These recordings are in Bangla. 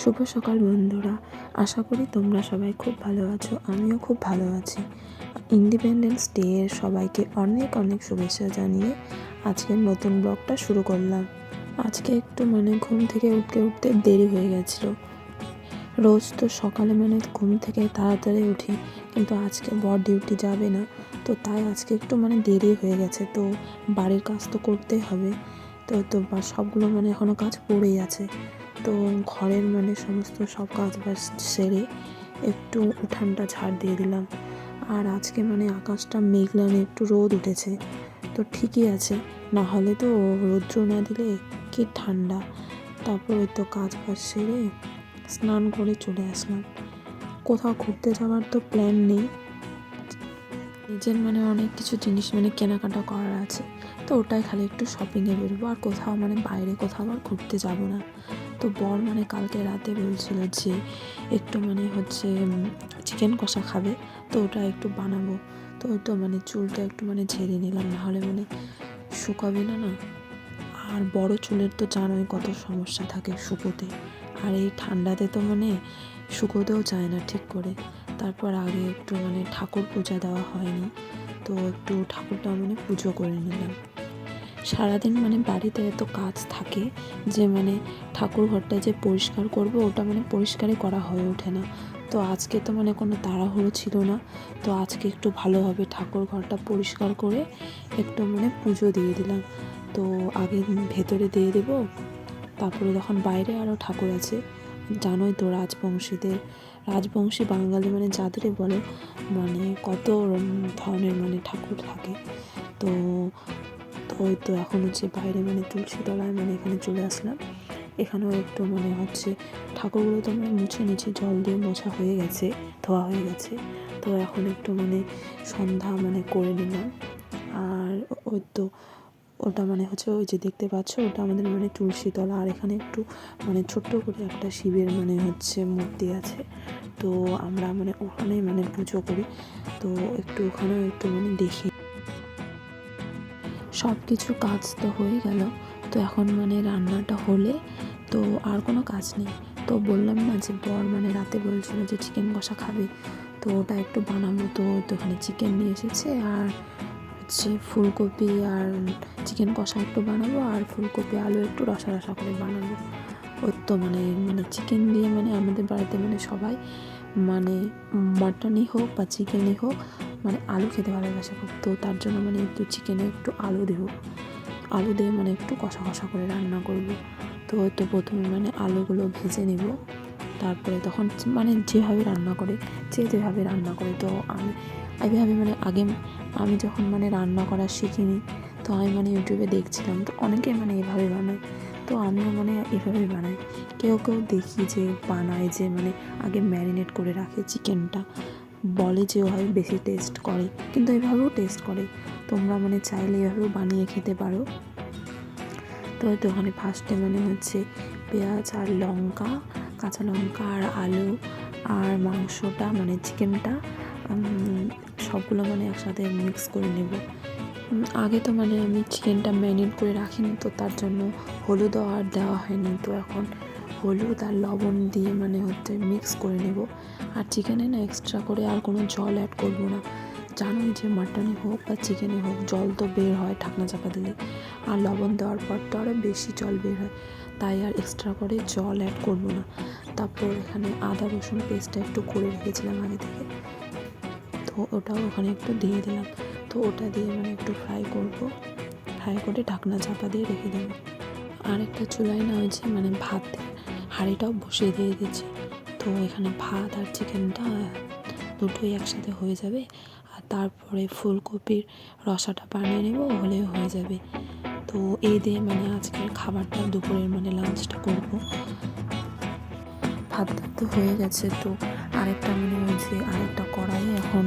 শুভ সকাল বন্ধুরা। আশা করি তোমরা সবাই খুব ভালো আছো, আমিও খুব ভালো আছি। ইন্ডিপেন্ডেন্স ডে এর সবাইকে অনেক অনেক শুভেচ্ছা জানিয়ে আজকের নতুন ব্লগটা শুরু করলাম। আজকে একটু মানে ঘুম থেকে উঠতে উঠতে দেরি হয়ে গেছিল। রোজ তো সকালে মানে ঘুম থেকে তাড়াতাড়ি উঠি, কিন্তু আজকে বর ডিউটি যাবে না, তো তাই আজকে একটু মানে দেরি হয়ে গেছে, তো বাড়ির কাজ তো করতেই হবে। তো তো সবগুলো মানে এখনও কাজ পড়েই আছে। তো ঘরের মানে সমস্ত সব কাজ বাজ সেরে একটু উঠানটা ঝাড় দিয়ে দিলাম। আর আজকে মানে আকাশটা মেঘলানে একটু রোদ উঠেছে। তো ঠিকই আছে, না হলে তো রৌদ্র না দিলে কি ঠান্ডা। তারপরে তো কাজ বাজ সেরে স্নান করে চলে আসলাম। কোথাও ঘুরতে যাওয়ার তো প্ল্যান নেই। নিজের মানে অনেক কিছু জিনিস মানে কেনাকাটা করার আছে। তো ওটাই খালি একটু শপিংয়ে বেরোবো। আর কোথাও মানে বাইরে কোথাও আর ঘুরতে যাব না। তো বর মানে কালকে রাতে বলছিল যে একটু মানে হচ্ছে চিকেন কষা খাবে, তো ওটা একটু বানাবো। তো ওই তো মানে চুলটা একটু মানে ঝেড়ে নিলাম নাহলে মানে শুকাবে না না? আর বড় চুলের তো জানোই কত সমস্যা থাকে শুকোতে। আর এই ঠান্ডাতে তো মানে শুকোতেও চায় না ঠিক করে। তারপর আগে একটু মানে ঠাকুর পূজা দেওয়া হয়নি, তো একটু ঠাকুরটা মানে পুজো করে নিলাম। সারাদিন মানে বাড়িতে এত কাজ থাকে যে মানে ঠাকুর ঘরটা যে পরিষ্কার করব, ওটা মানে পরিষ্কারই করা হয়ে ওঠে না। তো আজকে তো মানে কোনো তাড়াহুড়ো ছিল না। তো আজকে একটু ভালোভাবে ঠাকুর ঘরটা পরিষ্কার করে একটু মানে পুজো দিয়ে দিলাম। তো আগে ভেতরে দিয়ে দেবো, তারপরে যখন বাইরে আরও ঠাকুর আছে, জানোই তো রাজবংশীদের। রাজবংশী বাঙালি মানে যাদেরই বলে মানে কত ধরনের মানে ঠাকুর থাকে। তো তো ওই তো এখন হচ্ছে বাইরে মানে তুলসী তলায় মানে এখানে চলে আসলাম। এখানেও একটু মানে হচ্ছে ঠাকুরগুলো তো মানে মুছে নিচে জল দিয়ে মোছা হয়ে গেছে, ধোয়া হয়ে গেছে। তো এখন একটু মানে সন্ধ্যা মানে করে নিলাম। আর ওই তো ওটা মানে হচ্ছে ওই যে দেখতে পাচ্ছ, ওটা আমাদের মানে তুলসীতলা আর এখানে একটু মানে ছোট্ট করে একটা শিবের মানে হচ্ছে মূর্তি আছে। তো আমরা মানে ওখানে মানে পুজো করি। তো একটু ওখানেও একটু মানে দেখি সব কিছু কাজ তো হয়ে গেল। তো এখন মানে রান্নাটা হলে তো আর কোনো কাজ নেই। তো বললাম না যে বর মানে রাতে বলছিল যে চিকেন কষা খাবে। তো ওটা একটু বানাবো। তো ওখানে চিকেন নিয়ে এসেছে আর হচ্ছে ফুলকপি আর চিকেন কষা একটু বানাবো আর ফুলকপি, আলু একটু রসা রসা করে বানাবো। ওর তো মানে মানে চিকেন দিয়ে মানে আমাদের বাড়িতে মানে সবাই মানে মাটনই হোক বা চিকেনই হোক মানে আলু খেতে ভালোবাসে খুব। তো তার জন্য মানে একটু চিকেনে একটু আলু দেবো। আলু দিয়ে মানে একটু কষা কষা করে রান্না করব। তো হয়তো প্রথমে মানে আলুগুলো ভেজে নেব। তারপরে তখন মানে যেভাবে রান্না করে, যে যেভাবে রান্না করে। তো আমি, এইভাবে মানে আগে আমি যখন মানে রান্না করা শিখিনি, তো আমি মানে ইউটিউবে দেখছিলাম। তো অনেকে মানে এভাবে বানায়। তো আমিও মানে এভাবেই বানাই। কেউ কেউ দেখি যে বানায় যে মানে আগে ম্যারিনেট করে রাখে চিকেনটা বলে যে ওভাবে বেশি টেস্ট করে, কিন্তু এভাবেও টেস্ট করে। তোমরা মানে চাইলে এভাবেও বানিয়ে খেতে পারো। তো হয়তো ওখানে ফার্স্টে মানে হচ্ছে পেঁয়াজ আর লঙ্কা, কাঁচা লঙ্কা আর আলু আর মাংসটা মানে চিকেনটা সবগুলো মানে একসাথে মিক্স করে নেব। আগে তো মানে আমি চিকেনটা ম্যারিনেট করে রাখিনি, তো তার জন্য হলুদ আর দেওয়া হয়নি। তো এখন হলুদ আর লবণ দিয়ে মানে হচ্ছে মিক্স করে নেব। আর চিকেনে না এক্সট্রা করে আর কোনো জল অ্যাড করব না। জানোই যে মাটনে হোক বা চিকেনে হোক, জল তো বের হয় ঢাকনা চাপা দিলে। আর লবণ দেওয়ার পর তো আরও বেশি জল বের হয়, তাই আর এক্সট্রা করে জল অ্যাড করব না। তারপর এখানে আদা, রসুন পেস্টটা একটু করে রেখেছিলাম আগে থেকে। তো ওটাও ওখানে একটু দিয়ে দিলাম। তো ওটা দিয়ে মানে একটু ফ্রাই করব। ফ্রাই করে ঢাকনা চাপা দিয়ে রেখে দেবো। আর একটা চুলায় না হয়েছে মানে ভাত হাঁড়িটাও বসিয়ে দিয়ে দিচ্ছি। তো এখানে ভাত আর চিকেনটা দুটোই একসাথে হয়ে যাবে। আর তারপরে ফুলকপির রসাটা বানিয়ে নেব, হলেও হয়ে যাবে। তো এই দিয়ে মানে আজকের খাবারটা, দুপুরের মানে লাঞ্চটা করব। ভাত তো হয়ে গেছে, তো আরেকটা মানে ওই যে আরেকটা কড়াইয়ে এখন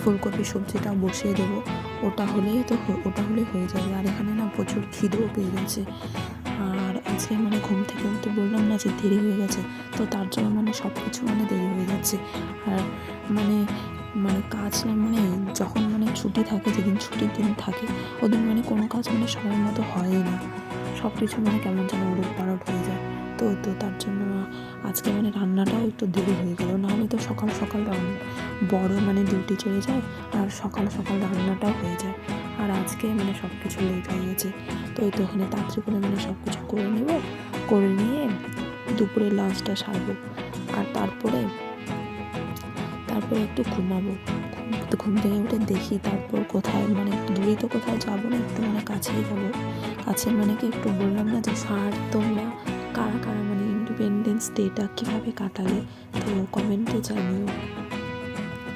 ফুলকপি সবজিটা বসিয়ে দেবো। ওটা হলেই তো ওটা হলেই হয়ে যাবে। আর এখানে না প্রচুর খিদেও পেয়ে গেছে। আজকে মানে ঘুম থেকে উঠতে বললাম না যে দেরি হয়ে গেছে। তো তার জন্য মানে সব কিছু মানে দেরি হয়ে যাচ্ছে। আর মানে মানে কাজ না মানে যখন মানে ছুটি থাকে, যেদিন ছুটির দিন থাকে, ওদিন মানে কোনো কাজ মানে সময় মতো হয়ই না। সব কিছু মানে কেমন যেন উলট পালট হয়ে যায়। তো তো তার জন্য আজকে মানে রান্নাটাও একটু দেরি হয়ে গেলো। নাহলে তো সকাল সকাল রান্না বড় মানে ডিউটি চলে যায় আর সকাল সকাল রান্নাটাও হয়ে যায়। আর আজকে মানে সব কিছু লেট হয়ে গেছে। তো ওই তো ওখানে তাড়াতাড়ি করে মানে সব কিছু করে নেব। করে নিয়ে দুপুরে লাঞ্চটা সারবো। আর তারপরে তারপরে একটু ঘুমাবো। ঘুম- ঘুম থেকে উঠে দেখি তারপর কোথায় মানে দূরে তো কোথাও যাব না, একটু মানে কাছেই যাব। কাছে মানে কি একটু বললাম না যে সার তোমরা কারা কারা মানে ইন্ডিপেন্ডেন্স ডেটা কীভাবে কাটালে? তো কমেন্টে জানিও।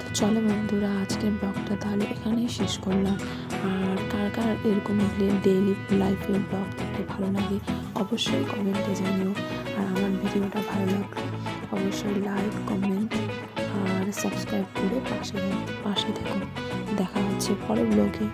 তো চলো বন্ধুরা, আজকের ব্লগটা তাহলে এখানেই শেষ করলাম। আর কার কার এরকম ডেইলি লাইফের ব্লগ দেখতে ভালো লাগে, অবশ্যই কমেন্টে জানিও। আর আমার ভিডিওটা ভালো লাগলে অবশ্যই লাইক কমেন্ট আর সাবস্ক্রাইব করে পাশে পাশে থেকো। দেখা হচ্ছে পরের ব্লগে